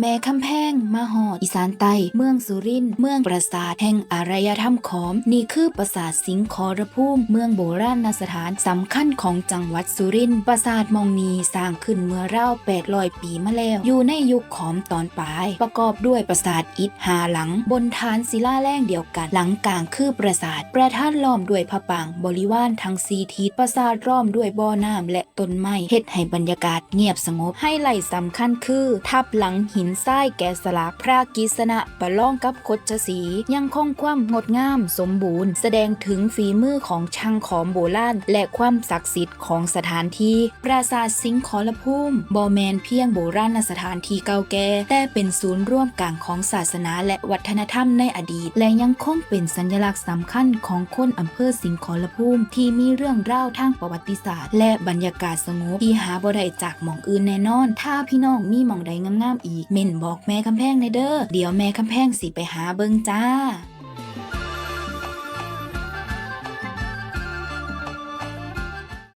แม่คำแพงมาหอดอีสานใต้เมืองสุรินทร์เมืองปราสาทแห่งอารยธรรมขอม นี่คือปราสาทสิงห์ขอรภูมิ เมืองโบราณสถานสำคัญของจังหวัดสุรินทร์ปราสาทมองนีสร้างขึ้นเมื่อราว800 ปีมาแล้ว อยู่ในยุคขอมตอนปลาย ประกอบด้วยปราสาทอิฐหาหลัง บนฐานศิลาแรงเดียวกัน หลังกลางคือปราสาท ประท่านล้อมด้วยพระปางบริวารทั้งสีทิศปราสาทล้อมด้วยบ่อน้ำและต้นไม้เฮ็ดให้บรรยากาศเงียบสงบให้ไหลท์สำคัญคือ ทับหลังหินทรายแกะสลักพระกิษณะประล่องกับคดชสียังคงความงดงามสมบูรณ์ แสดงถึงฝีมือของช่างขอมโบราณและความศักดิ์สิทธิ์ของสถานที่ ปราสาทสิงห์ขอรภูมิบอแมนเพียงโบราณสถานที่เก่าแก่แต่เป็นศูนย์ร่วมกลางของศาสนาและวัฒนธรรมในอดีต และยังคงเป็นสัญลักษณ์สำคัญของคนอำเภอสิงห์ขอรภูมิที่มีเรื่องเล่าทางประวัติศาสตร์ และบรรยากาศสงบที่หาบ่ได้จากหม่องอื่นแน่นอน ถ้าพี่น้องมีหม่องใดงามๆอีกม่นบอกแม่กำแพงในเด้อเดี๋ยวแม่กำแพงสิไปหาเบิ่งจ้า